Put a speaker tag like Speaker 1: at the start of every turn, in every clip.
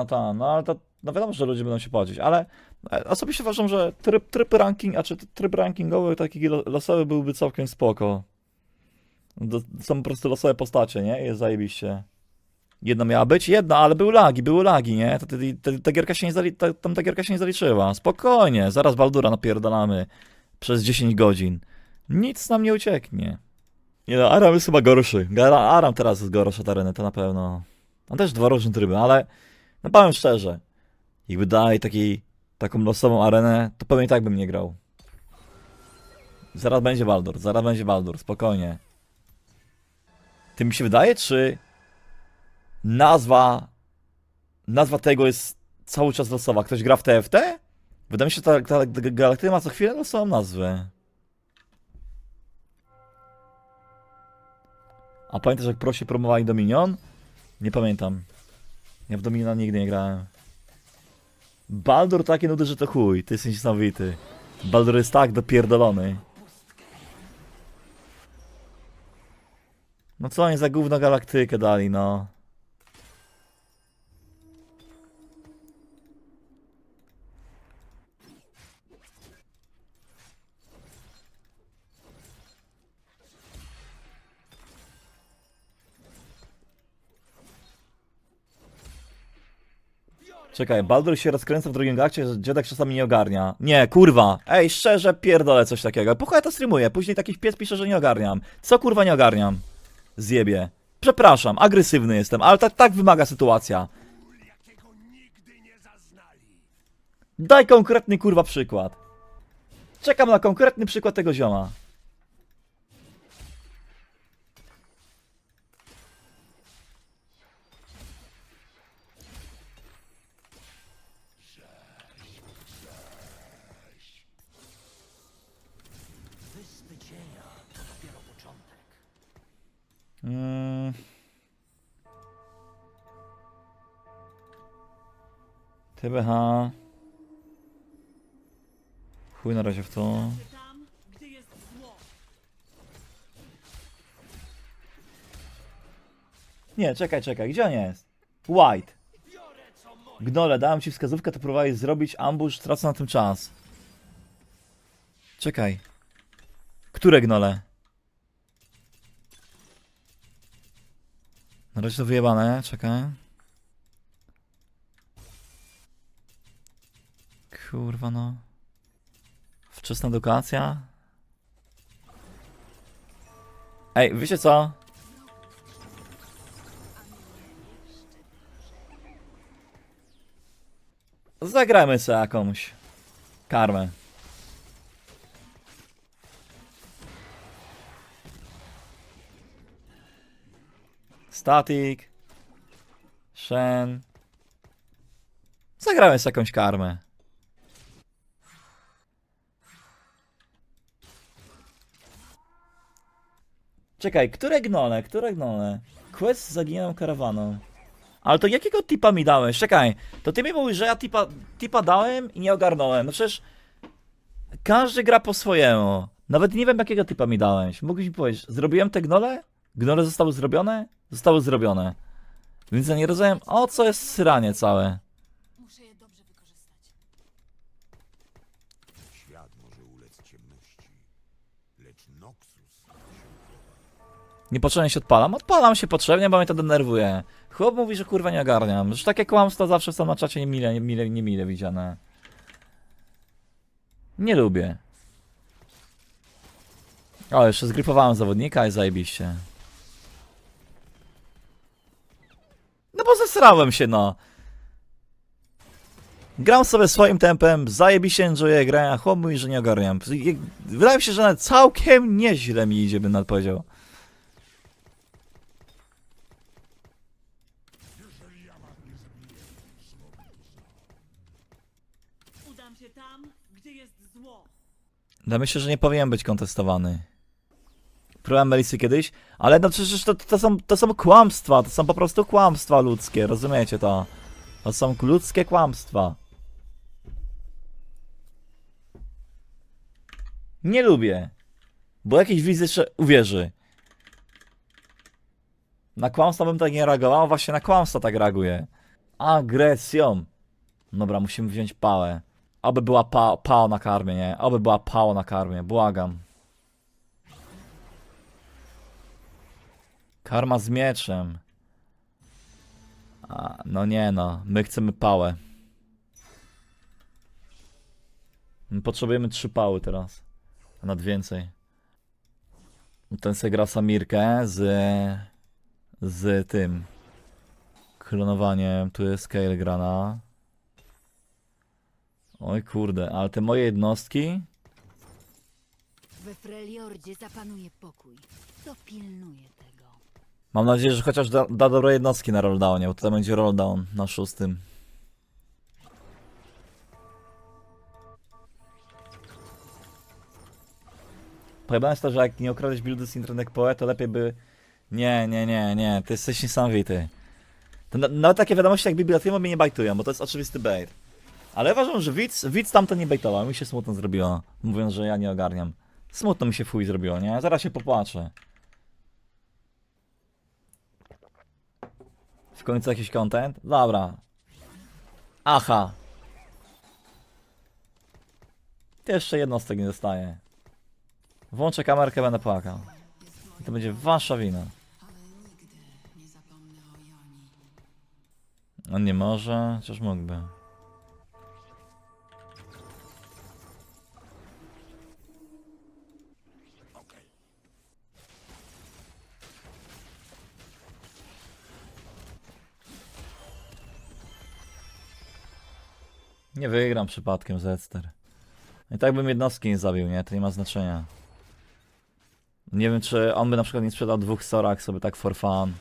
Speaker 1: No ta, no ale to, no wiadomo, że ludzie będą się płacić, ale e, osobiście uważam, że tryb, tryb ranking, a czy tryb rankingowy taki lo- losowy byłby całkiem spoko. Są po prostu losowe postacie, nie? Jest zajebiście. Jedna miała być? Jedna, ale były lagi, były lagi, nie? To, to, to, ta gierka się nie zali, ta, tam ta gierka się nie zaliczyła. Spokojnie, zaraz Baldura napierdalamy przez 10 godzin. Nic nam nie ucieknie. Nie no, Aram jest chyba gorszy. Aram teraz jest gorszy od areny, to na pewno. On też dwa różne tryby, ale no powiem szczerze, jakby dali taki, taką losową arenę, to pewnie tak bym nie grał. Zaraz będzie Baldur, zaraz będzie Baldur, spokojnie. Ty mi się wydaje, czy nazwa nazwa tego jest cały czas losowa? Ktoś gra w TFT? Wydaje mi się, że ta, ta galaktyka ma co chwilę losową nazwę. A pamiętasz jak prosi promowali Dominion? Nie pamiętam. Ja w Dominiona nigdy nie grałem. Baldur takie nudy, że to chuj. Ty jesteś niesamowity. Baldur jest tak dopierdolony. No co oni za gówno galaktykę dali, no. Czekaj, Baldur się rozkręca w drugim akcie, że dziadek czasami nie ogarnia. Nie, kurwa. Ej, szczerze pierdolę coś takiego. Po ja to streamuję, później taki wpies pisze, że nie ogarniam. Co kurwa nie ogarniam? Zjebie. Przepraszam, agresywny jestem, ale tak, tak wymaga sytuacja. Daj konkretny kurwa przykład. Czekam na konkretny przykład tego zioma. TBH. Chuj na razie w to. Nie, czekaj, czekaj, gdzie on jest? White. Gnole, dałem ci wskazówkę, to próbowałeś zrobić ambush, tracę na tym czas. Czekaj. Które gnole? Na razie to wyjebane, czekaj. Kurwa no. Wczesna edukacja. Ej, wiecie co? Zagrajmy sobie jakąś karmę. Static. Shen. Zagramy sobie jakąś karmę. Czekaj, które gnole, które gnole? Quest z zaginioną karawaną. Ale to jakiego tipa mi dałeś? Czekaj, to ty mi mówisz, że ja tipa, tipa dałem i nie ogarnąłem. No przecież każdy gra po swojemu. Nawet nie wiem jakiego tipa mi dałeś. Mógłbyś mi powiedzieć, zrobiłem te gnole? Gnole zostały zrobione? Zostały zrobione. Więc ja nie rozumiem, o co jest sranie całe. Niepotrzebnie się odpalam. Odpalam się potrzebnie, bo mnie to denerwuje. Chłop mówi, że kurwa nie ogarniam. Że takie kłamstwa zawsze są na czacie niemile, niemile, niemile widziane. Nie lubię. O, jeszcze zgripowałem zawodnika i zajebiście. No bo zesrałem się, no. Gram sobie swoim tempem, zajebiście enjoyuję grę, a chłop mówi, że nie ogarniam. Wydaje mi się, że nawet całkiem nieźle mi idzie, bym nawet powiedział.
Speaker 2: Udam się tam, gdzie jest zło.
Speaker 1: No myślę, że nie powinien być kontestowany. Próbowałem Melisy kiedyś, ale no przecież to, to, są, to są kłamstwa, to są po prostu kłamstwa ludzkie, rozumiecie to? To są ludzkie kłamstwa. Nie lubię, bo jakiś widz jeszcze uwierzy. Na kłamstwa bym tak nie reagował, właśnie na kłamstwa tak reaguję. agresją. Dobra, musimy wziąć pałę. Oby była pa pała na karmie, nie? Oby była pała na karmie, błagam. Karma z mieczem. A, no nie no, my chcemy pałę. My Potrzebujemy trzy pały teraz. A Nad więcej. Ten se gra Samirkę z... z tym. Klonowaniem. Tu jest Scale grana. Oj kurde, ale te moje jednostki...
Speaker 3: We Freljordzie zapanuje pokój. Kto pilnuje tego?
Speaker 1: Mam nadzieję, że chociaż da, da dobre jednostki na rolldownie, bo tutaj będzie rolldown na szóstym. Pojebane jest to, że jak nie okradać buildy z internet poe, to lepiej by... Nie, nie, nie, nie, ty jesteś niesamowity. To na, nawet takie wiadomości jak biblioteka mnie nie bajtują, bo to jest oczywisty bait. Ale uważam, że widz, widz tamto nie bejtował, mi się smutno zrobiło, mówiąc, że ja nie ogarniam. Smutno mi się fuj zrobiło, nie? Zaraz się popłaczę. W końcu jakiś content? Dobra. Aha. Jeszcze jednostek nie dostaję. Włączę kamerkę, będę płakał. I to będzie wasza wina. On nie może, chociaż mógłby. Nie wygram przypadkiem Zester. I tak bym jednostki nie zabił, nie? To nie ma znaczenia. Nie wiem, czy on by na przykład nie sprzedał dwóch Sorak sobie tak for fun.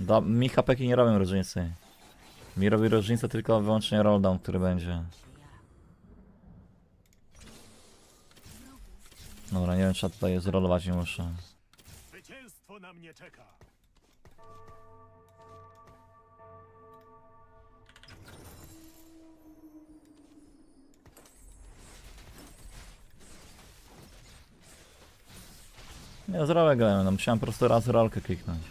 Speaker 1: Da, mi hapeki nie robią różnicy. Mi robi różnicę tylko wyłącznie rolldown, który będzie. Dobra, nie wiem, czy ja tutaj zrolować nie muszę.
Speaker 4: Zwycięstwo na mnie czeka.
Speaker 1: Nie, zrobię go, no musiałem po prostu raz rolkę kliknąć.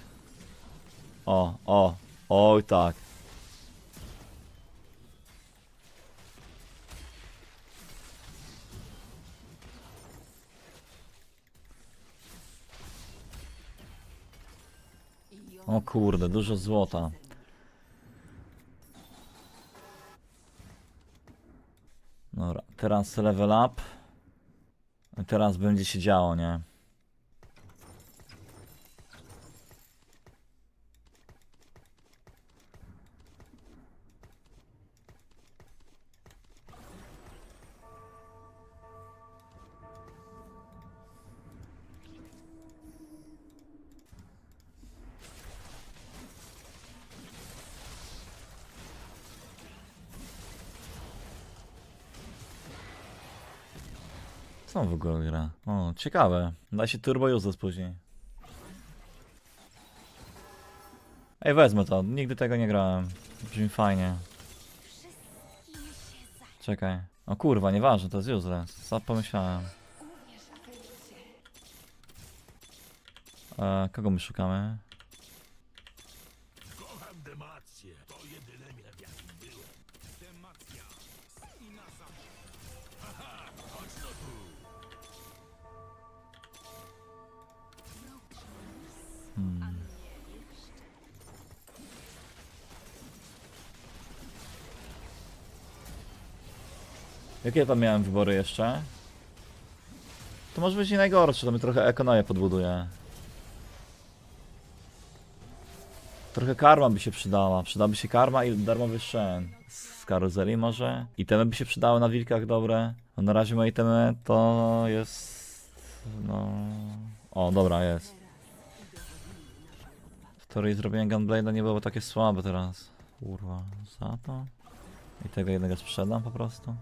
Speaker 1: O, o, oj tak. O kurde, dużo złota. Dobra, teraz level up. Teraz będzie się działo, nie? Co w ogóle gra? O, ciekawe. Da się turbo uses później. Ej, wezmę to. Nigdy tego nie grałem. Brzmi fajnie. Czekaj. O kurwa, nieważne, to jest useless. Co pomyślałem? E, kogo my szukamy? Jakie tam miałem wybory jeszcze? To może być nie najgorsze, to mi trochę ekonomię podbuduje. Trochę karma by się przydała. Przydałaby się karma i darmowy szen z karuzeli może. Itemy by się przydały na wilkach dobre. No na razie moje itemy to jest... No... O, dobra, jest. W teorii zrobienie Gunblade'a nie było takie słabe teraz. Kurwa, za to? I tego jednego sprzedam po prostu.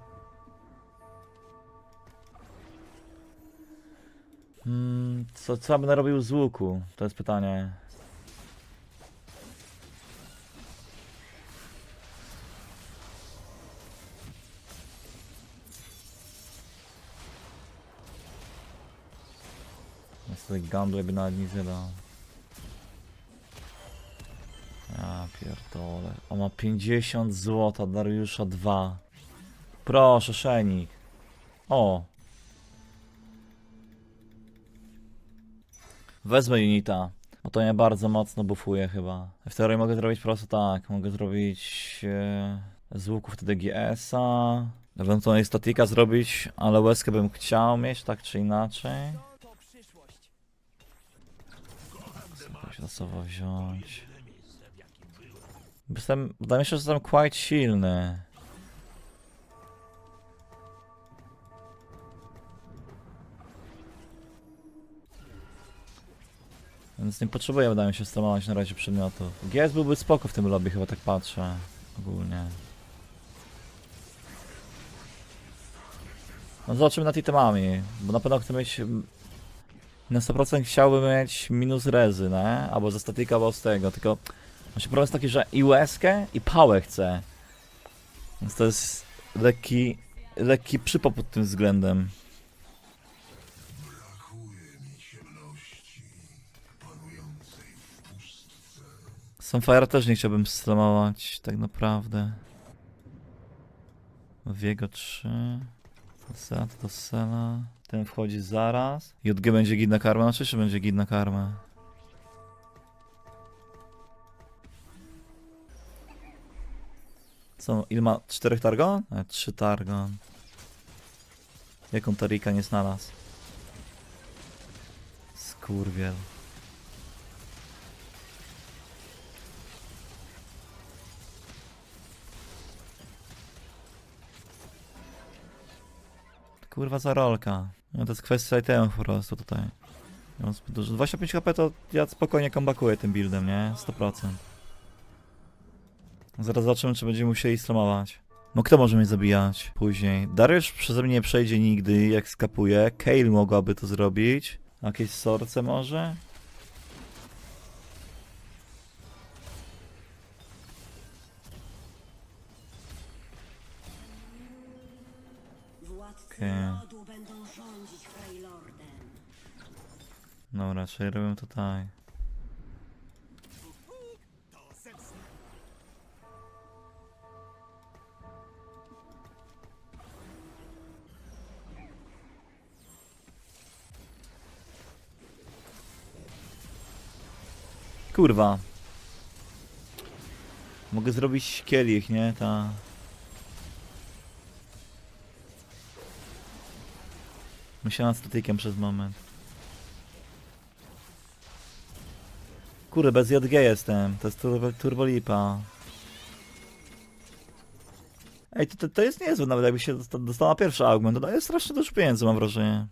Speaker 1: Hmm, co, co bym narobił z łuku? To jest pytanie. Niestety Gumble by nawet nic nie dał. Ja pierdolę. ma 50 złota, Dariusza 2. Proszę, Szenik. O. Wezmę unita, bo to mnie bardzo mocno bufuje chyba. W teorii mogę zrobić po prostu tak, mogę zrobić e, z łuku wtedy GS-a, ewentualnie statika zrobić, ale łezkę bym chciał mieć tak czy inaczej. Jakoś losowo wziąć. Jestem, wydaje mi się, że jestem quite silny. Więc nie potrzebuję, wydaje mi się, streamować na razie przedmiotów. GS byłby spoko w tym lobby, chyba tak patrzę. Ogólnie. No zobaczymy nad itemami, bo na pewno chcę mieć... Na 100% chciałbym mieć minus rezy, ne? Albo ze statyka, albo z tego, tylko... Właśnie problem jest taki, że i łezkę, i pałę chcę. Więc to jest lekki... Lekki przypał pod tym względem. Sunfire też nie chciałbym streamować, tak naprawdę. Wiego 3. To Sela, to Sela. Ten wchodzi zaraz. JG będzie gid na karmę, znaczy czy będzie gid na karmę? Co, ile ma? 4 targon? E, 3 targon. Jaką Tarika nie znalazł? Skurwiel. Kurwa za rolka. No to jest kwestia itemów po prostu tutaj. Ja dużo. 25 HP to ja spokojnie kombakuję tym buildem, nie? 100%. Zaraz zobaczymy, czy będziemy musieli slamować. No kto może mnie zabijać później? Dariusz przeze mnie nie przejdzie nigdy, jak skapuje. Kale mogłaby to zrobić. Jakieś sorce może? Okej.
Speaker 5: rodu będą rządzić Freylordem.
Speaker 1: No raczej robię tutaj.
Speaker 4: To zemsta.
Speaker 1: Kurwa. Mogę zrobić kielich, nie? Ta. Myślałem nad statykiem przez moment. Kurde, bez JG jestem. To jest turbo, turbolipa. Ej, to, to, to jest niezłe, nawet jakby się dosta- dostała pierwsza augment. To daje strasznie dużo pieniędzy, mam wrażenie.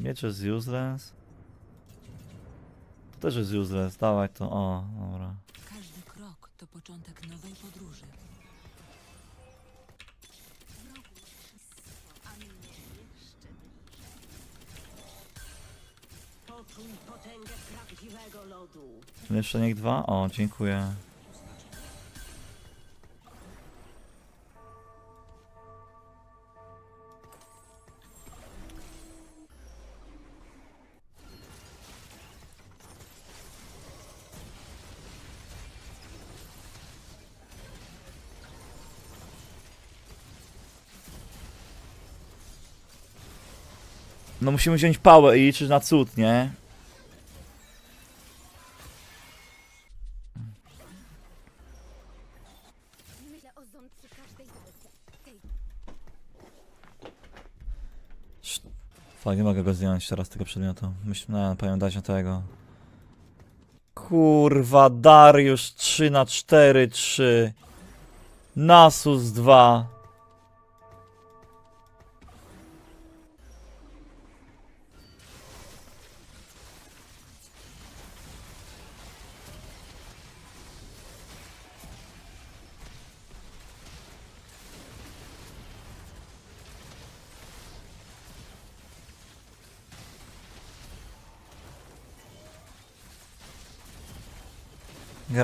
Speaker 1: Miecz jest useless. To też jest useless, dawaj to, o, dobra.
Speaker 3: Każdy krok to początek nowej podróży.
Speaker 5: Poczuj potęgę prawdziwego lodu.
Speaker 1: Jeszcze niech dwa? O, dziękuję. No musimy wziąć pałę i liczyć na cud, nie? Fuck, nie mogę go zdjąć teraz tego przedmiotu. Myślę, no, powinien dać na tego. Kurwa, Dariusz 3 na 4, 3. Nasus 2.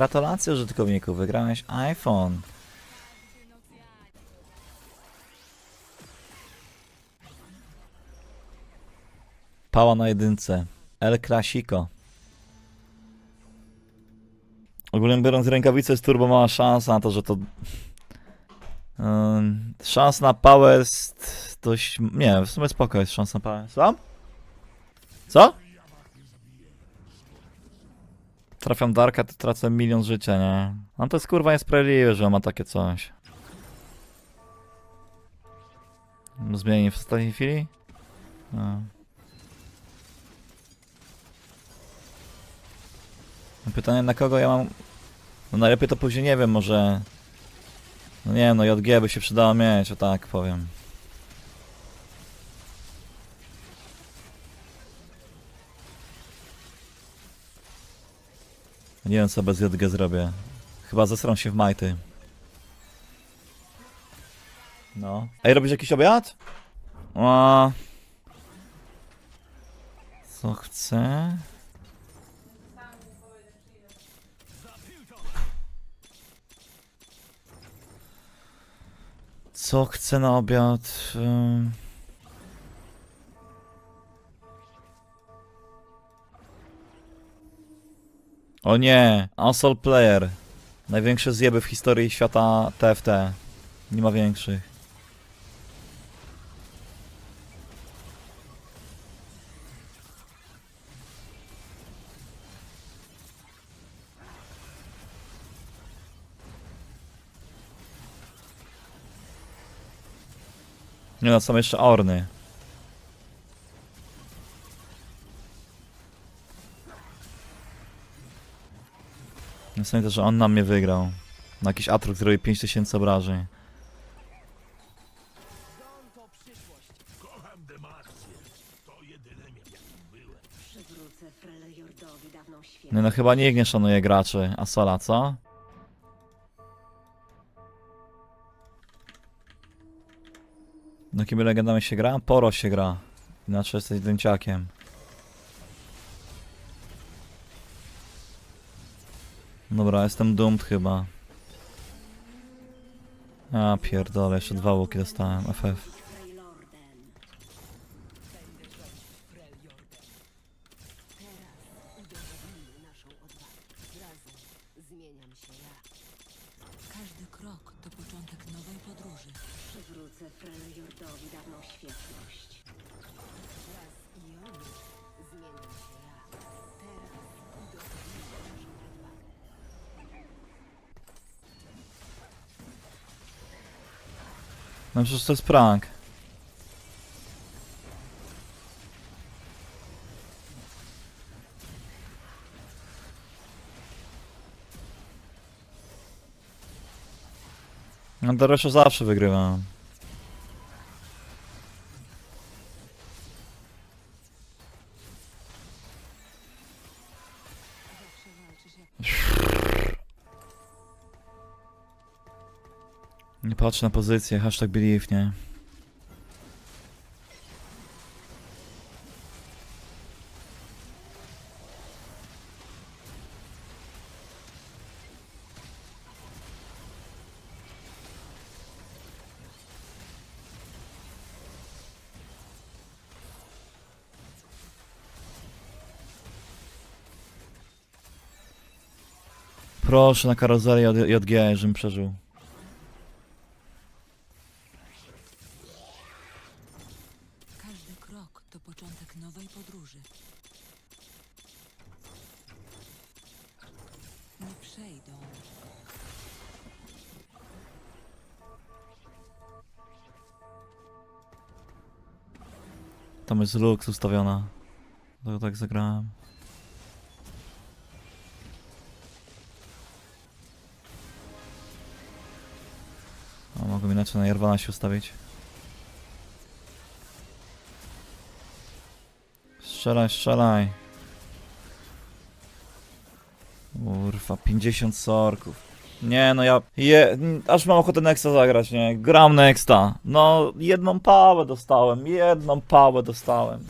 Speaker 1: Gratulacje użytkowniku, wygrałeś iPhone. Pała na jedynce. El Clasico. Ogólnie biorąc rękawice z turbo mała szansa na to, że to... Ym, szansa na pałę jest dość... Nie, w sumie spoko jest szansa na pałę. Co? Co? Trafiam Darka, to tracę milion życia, nie? No to jest kurwa niesprawiedliwe, że ma takie coś. Zmieni w ostatniej chwili? No. Pytanie na kogo ja mam... No najlepiej to później nie wiem, może... No nie no JG by się przydało mieć, o tak powiem. Nie wiem co bez JG zrobię. Chyba zesram się w majty. No. Ej, robisz jakiś obiad? A... Co chcę? Co chcę na obiad? Ym... O nie! Assault Player. Największe zjeby w historii świata TFT. Nie ma większych. Nie no, są jeszcze Orny. Nie sądzę, że on na mnie wygrał. Na jakiś atruk zrobi 5000 obrażeń.
Speaker 6: Kocham demarcję. To jedyne miejsce, jakim byłem.
Speaker 5: Przywrócę Freljordowi dawną świetność.
Speaker 1: No, no chyba nikt nie szanuje graczy Asola, co? No jakimi legendami się gra? Poro się gra. Inaczej jesteś dęciakiem. Dobra, jestem doomed chyba. A pierdolę, jeszcze dwa łuki dostałem, FF. No przecież to jest prank. No Doreszu zawsze wygrywam. Patrz na pozycję, hashtag believe, nie? Proszę na karuzeli JG, żebym przeżył. Tam jest lux ustawiona. To tak zagrałem. O, mogłem inaczej na Jarvana się ustawić. Strzelaj, strzelaj. Urwa, 50 sorków. Nie, no ja. Je, aż mam ochotę Nexa zagrać, nie? Gram Nexta. No, jedną pałę dostałem, jedną pałę dostałem.